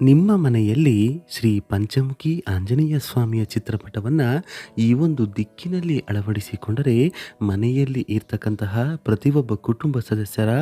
ನಿಮ್ಮ ಮನೆಯಲ್ಲಿ ಶ್ರೀ ಪಂಚಮುಖಿ ಆಂಜನೇಯ ಸ್ವಾಮಿಯ ಚಿತ್ರಪಟವನ್ನು ಈ ಒಂದು ದಿಕ್ಕಿನಲ್ಲಿ ಅಳವಡಿಸಿಕೊಂಡರೆ ಮನೆಯಲ್ಲಿ ಇರ್ತಕ್ಕಂತಹ ಪ್ರತಿಯೊಬ್ಬ ಕುಟುಂಬ ಸದಸ್ಯರ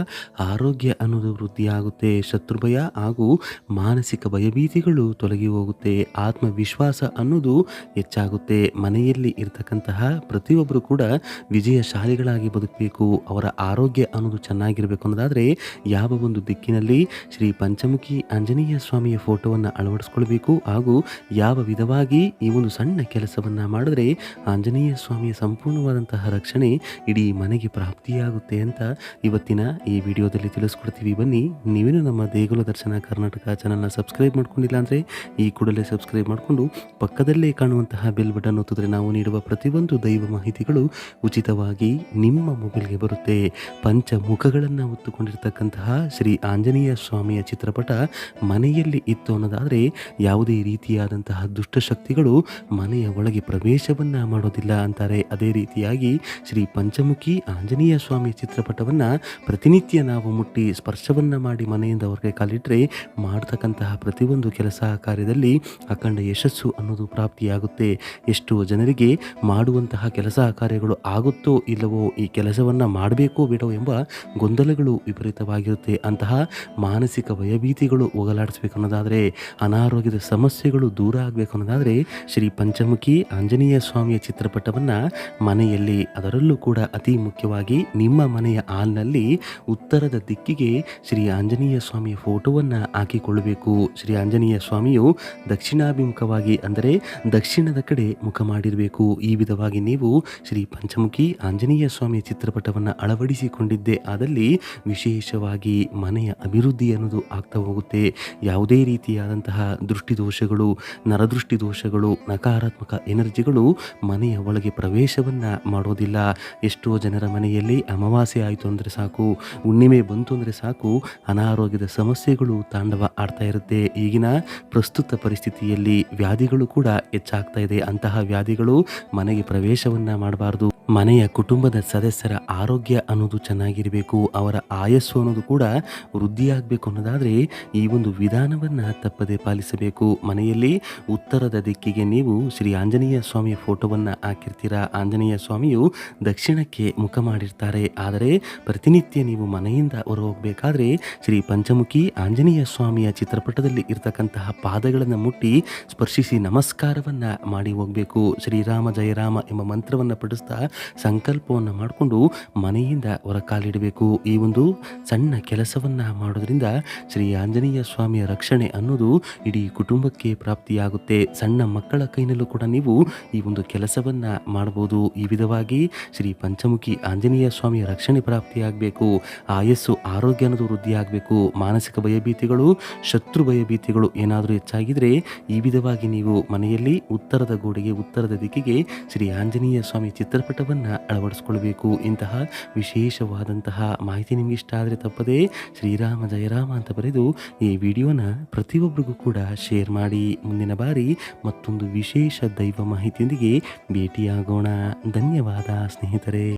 ಆರೋಗ್ಯ ಅನ್ನೋದು ವೃದ್ಧಿಯಾಗುತ್ತೆ ಶತ್ರುಭಯ ಹಾಗೂ ಮಾನಸಿಕ ಭಯಭೀತಿಗಳು ತೊಲಗಿ ಹೋಗುತ್ತೆ. ಆತ್ಮವಿಶ್ವಾಸ ಅನ್ನೋದು ಹೆಚ್ಚಾಗುತ್ತೆ. ಮನೆಯಲ್ಲಿ ಇರ್ತಕ್ಕಂತಹ ಪ್ರತಿಯೊಬ್ಬರು ಕೂಡ ವಿಜಯಶಾಲಿಗಳಾಗಿ ಬದುಕಬೇಕು. ಅವರ ಆರೋಗ್ಯ ಅನ್ನೋದು ಚೆನ್ನಾಗಿರಬೇಕು ಅನ್ನೋದಾದರೆ ಯಾವ ಒಂದು ದಿಕ್ಕಿನಲ್ಲಿ ಶ್ರೀ ಪಂಚಮುಖಿ ಆಂಜನೇಯ ಸ್ವಾಮಿಯ ಫೋಟೋವನ್ನು ಅಳವಡಿಸ್ಕೊಳ್ಬೇಕು ಹಾಗೂ ಯಾವ ವಿಧವಾಗಿ ಈ ಒಂದು ಸಣ್ಣ ಕೆಲಸವನ್ನು ಮಾಡಿದ್ರೆ ಆಂಜನೇಯ ಸ್ವಾಮಿಯ ಸಂಪೂರ್ಣವಾದಂತಹ ರಕ್ಷಣೆ ಇಡೀ ಮನೆಗೆ ಪ್ರಾಪ್ತಿಯಾಗುತ್ತೆ ಅಂತ ಇವತ್ತಿನ ಈ ವಿಡಿಯೋದಲ್ಲಿ ತಿಳಿಸ್ಕೊಡ್ತೀವಿ. ಬನ್ನಿ ನೀವೇನು ನಮ್ಮ ದೇಗುಲ ದರ್ಶನ ಕರ್ನಾಟಕ ಚಾನಲ್ನ ಸಬ್ಸ್ಕ್ರೈಬ್ ಮಾಡ್ಕೊಂಡಿಲ್ಲ ಅಂದರೆ ಈ ಕೂಡಲೇ ಸಬ್ಸ್ಕ್ರೈಬ್ ಮಾಡಿಕೊಂಡು ಪಕ್ಕದಲ್ಲೇ ಕಾಣುವಂತಹ ಬೆಲ್ ಬಟನ್ ಒತ್ತಿದ್ರೆ ನಾವು ನೀಡುವ ಪ್ರತಿಯೊಂದು ದೈವ ಮಾಹಿತಿಗಳು ಉಚಿತವಾಗಿ ನಿಮ್ಮ ಮೊಬೈಲ್ಗೆ ಬರುತ್ತೆ. ಪಂಚಮುಖಗಳನ್ನು ಹೊತ್ತುಕೊಂಡಿರ್ತಕ್ಕಂತಹ ಶ್ರೀ ಆಂಜನೇಯ ಸ್ವಾಮಿಯ ಚಿತ್ರಪಟ ಮನೆಯಲ್ಲಿ ಇತ್ತು ಅನ್ನೋದಾದರೆ ಯಾವುದೇ ರೀತಿಯಾದಂತಹ ದುಷ್ಟಶಕ್ತಿಗಳು ಮನೆಯ ಒಳಗೆ ಪ್ರವೇಶವನ್ನು ಮಾಡೋದಿಲ್ಲ ಅಂತಾರೆ. ಅದೇ ರೀತಿಯಾಗಿ ಶ್ರೀ ಪಂಚಮುಖಿ ಆಂಜನೇಯ ಸ್ವಾಮಿ ಚಿತ್ರಪಟವನ್ನು ಪ್ರತಿನಿತ್ಯ ನಾವು ಮುಟ್ಟಿ ಸ್ಪರ್ಶವನ್ನು ಮಾಡಿ ಮನೆಯಿಂದ ಹೊರಗೆ ಕಾಲಿಟ್ಟರೆ ಮಾಡ್ತಕ್ಕಂತಹ ಪ್ರತಿಯೊಂದು ಕೆಲಸ ಕಾರ್ಯದಲ್ಲಿ ಅಖಂಡ ಯಶಸ್ಸು ಅನ್ನೋದು ಪ್ರಾಪ್ತಿಯಾಗುತ್ತೆ. ಎಷ್ಟು ಜನರಿಗೆ ಮಾಡುವಂತಹ ಕೆಲಸ ಕಾರ್ಯಗಳು ಆಗುತ್ತೋ ಇಲ್ಲವೋ ಈ ಕೆಲಸವನ್ನು ಮಾಡಬೇಕೋ ಬಿಡೋ ಎಂಬ ಗೊಂದಲಗಳು ವಿಪರೀತವಾಗಿರುತ್ತೆ. ಅಂತಹ ಮಾನಸಿಕ ಭಯಭೀತಿಗಳು ಹೋಗಲಾಡಿಸ್ಬೇಕು ಅನ್ನೋದಾದರೆ ಅನಾರೋಗ್ಯದ ಸಮಸ್ಯೆಗಳು ದೂರ ಆಗಬೇಕು ಅನ್ನೋದಾದರೆ ಶ್ರೀ ಪಂಚಮುಖಿ ಆಂಜನೇಯ ಸ್ವಾಮಿಯ ಚಿತ್ರಪಟವನ್ನು ಮನೆಯಲ್ಲಿ, ಅದರಲ್ಲೂ ಕೂಡ ಅತಿ ಮುಖ್ಯವಾಗಿ ನಿಮ್ಮ ಮನೆಯ ಹಾಲ್ನಲ್ಲಿ ಉತ್ತರದ ದಿಕ್ಕಿಗೆ ಶ್ರೀ ಆಂಜನೇಯ ಸ್ವಾಮಿಯ ಫೋಟೋವನ್ನು ಹಾಕಿಕೊಳ್ಳಬೇಕು. ಶ್ರೀ ಆಂಜನೇಯ ಸ್ವಾಮಿಯು ದಕ್ಷಿಣಾಭಿಮುಖವಾಗಿ ಅಂದರೆ ದಕ್ಷಿಣದ ಕಡೆ ಮುಖ ಮಾಡಿರಬೇಕು. ಈ ವಿಧವಾಗಿ ನೀವು ಶ್ರೀ ಪಂಚಮುಖಿ ಆಂಜನೇಯ ಸ್ವಾಮಿಯ ಚಿತ್ರಪಟವನ್ನು ಅಳವಡಿಸಿಕೊಂಡಿದ್ದೆ ಆದಲ್ಲಿ ವಿಶೇಷವಾಗಿ ಮನೆಯ ಅಭಿವೃದ್ಧಿ ಅನ್ನೋದು ಆಗ್ತಾ ಹೋಗುತ್ತೆ. ಯಾವುದೇ ರೀತಿಯಾದಂತಹ ದೃಷ್ಟಿದೋಷಗಳು ನರದೃಷ್ಟಿ ದೋಷಗಳು ನಕಾರಾತ್ಮಕ ಎನರ್ಜಿಗಳು ಮನೆಯ ಒಳಗೆ ಪ್ರವೇಶವನ್ನು ಮಾಡೋದಿಲ್ಲ. ಎಷ್ಟೋ ಜನರ ಮನೆಯಲ್ಲಿ ಅಮಾವಾಸ್ಯೆ ಆಯಿತು ಅಂದರೆ ಸಾಕು, ಹುಣ್ಣಿಮೆ ಬಂತು ಅಂದರೆ ಸಾಕು, ಅನಾರೋಗ್ಯದ ಸಮಸ್ಯೆಗಳು ತಾಂಡವ ಆಡ್ತಾ ಇರುತ್ತೆ. ಈಗಿನ ಪ್ರಸ್ತುತ ಪರಿಸ್ಥಿತಿಯಲ್ಲಿ ವ್ಯಾಧಿಗಳು ಕೂಡ ಹೆಚ್ಚಾಗ್ತಾ ಇದೆ. ಅಂತಹ ವ್ಯಾಧಿಗಳು ಮನೆಗೆ ಪ್ರವೇಶವನ್ನು ಮಾಡಬಾರ್ದು. ಮನೆಯ ಕುಟುಂಬದ ಸದಸ್ಯರ ಆರೋಗ್ಯ ಅನ್ನೋದು ಚೆನ್ನಾಗಿರಬೇಕು, ಅವರ ಆಯಸ್ಸು ಅನ್ನೋದು ಕೂಡ ವೃದ್ಧಿಯಾಗಬೇಕು ಅನ್ನೋದಾದರೆ ಈ ಒಂದು ವಿಧಾನವನ್ನು ತಪ್ಪದೆ ಪಾಲಿಸಬೇಕು. ಮನೆಯಲ್ಲಿ ಉತ್ತರದ ದಿಕ್ಕಿಗೆ ನೀವು ಶ್ರೀ ಆಂಜನೇಯ ಸ್ವಾಮಿಯ ಫೋಟೋವನ್ನು ಹಾಕಿರ್ತೀರಾ? ಆಂಜನೇಯ ಸ್ವಾಮಿಯು ದಕ್ಷಿಣಕ್ಕೆ ಮುಖ ಮಾಡಿರ್ತಾರೆ. ಆದರೆ ಪ್ರತಿನಿತ್ಯ ನೀವು ಮನೆಯಿಂದ ಹೊರ ಹೋಗಬೇಕಾದ್ರೆ ಶ್ರೀ ಪಂಚಮುಖಿ ಆಂಜನೇಯ ಸ್ವಾಮಿಯ ಚಿತ್ರಪಟದಲ್ಲಿ ಇರತಕ್ಕಂತಹ ಪಾದಗಳನ್ನು ಮುಟ್ಟಿ ಸ್ಪರ್ಶಿಸಿ ನಮಸ್ಕಾರವನ್ನು ಮಾಡಿ ಹೋಗಬೇಕು. ಶ್ರೀರಾಮ ಜಯರಾಮ ಎಂಬ ಮಂತ್ರವನ್ನು ಪಠಿಸ್ತಾ ಸಂಕಲ್ಪವನ್ನು ಮಾಡಿಕೊಂಡು ಮನೆಯಿಂದ ಹೊರ ಕಾಲಿಡಬೇಕು ಈ ಒಂದು ಸಣ್ಣ ಕೆಲಸವನ್ನು ಮಾಡೋದ್ರಿಂದ ಶ್ರೀ ಆಂಜನೇಯ ಸ್ವಾಮಿಯ ರಕ್ಷಣೆ ಅನ್ನೋದು ಇಡೀ ಕುಟುಂಬಕ್ಕೆ ಪ್ರಾಪ್ತಿಯಾಗುತ್ತೆ. ಸಣ್ಣ ಮಕ್ಕಳ ಕೈನಲ್ಲೂ ಕೂಡ ನೀವು ಈ ಒಂದು ಕೆಲಸವನ್ನು ಮಾಡಬಹುದು ಈ ವಿಧವಾಗಿ ಶ್ರೀ ಪಂಚಮುಖಿ ಆಂಜನೇಯ ಸ್ವಾಮಿಯ ರಕ್ಷಣೆ ಪ್ರಾಪ್ತಿಯಾಗಬೇಕು. ಆಯಸ್ಸು, ಆರೋಗ್ಯ ಅನ್ನೋದು ವೃದ್ಧಿಯಾಗಬೇಕು. ಮಾನಸಿಕ ಭಯಭೀತಿಗಳು, ಶತ್ರು ಭಯಭೀತಿಗಳು ಏನಾದರೂ ಹೆಚ್ಚಾಗಿದ್ರೆ ಈ ವಿಧವಾಗಿ ನೀವು ಮನೆಯಲ್ಲಿ ಉತ್ತರದ ಗೋಡೆಗೆ, ಉತ್ತರದ ದಿಕ್ಕಿಗೆ ಶ್ರೀ ಆಂಜನೇಯ ಸ್ವಾಮಿ ಚಿತ್ರಪಟವನ್ನು ಅಳವಡಿಸ್ಕೊಳ್ಬೇಕು. ಇಂತಹ ವಿಶೇಷವಾದಂತಹ ಮಾಹಿತಿ ನಿಮಗೆ ಇಷ್ಟ ಆದರೆ ತಪ್ಪದೇ ಶ್ರೀರಾಮ ಜಯರಾಮ ಅಂತ ಬರೆದು ಈ ವಿಡಿಯೋನ ಪ್ರತಿಯೊಬ್ಬರಿಗೂ ಕೂಡ ಶೇರ್ ಮಾಡಿ. ಮುಂದಿನ ಬಾರಿ ಮತ್ತೊಂದು ವಿಶೇಷ ದೈವ ಮಾಹಿತಿಯೊಂದಿಗೆ ಭೇಟಿಯಾಗೋಣ. ಧನ್ಯವಾದ ಸ್ನೇಹಿತರೆ.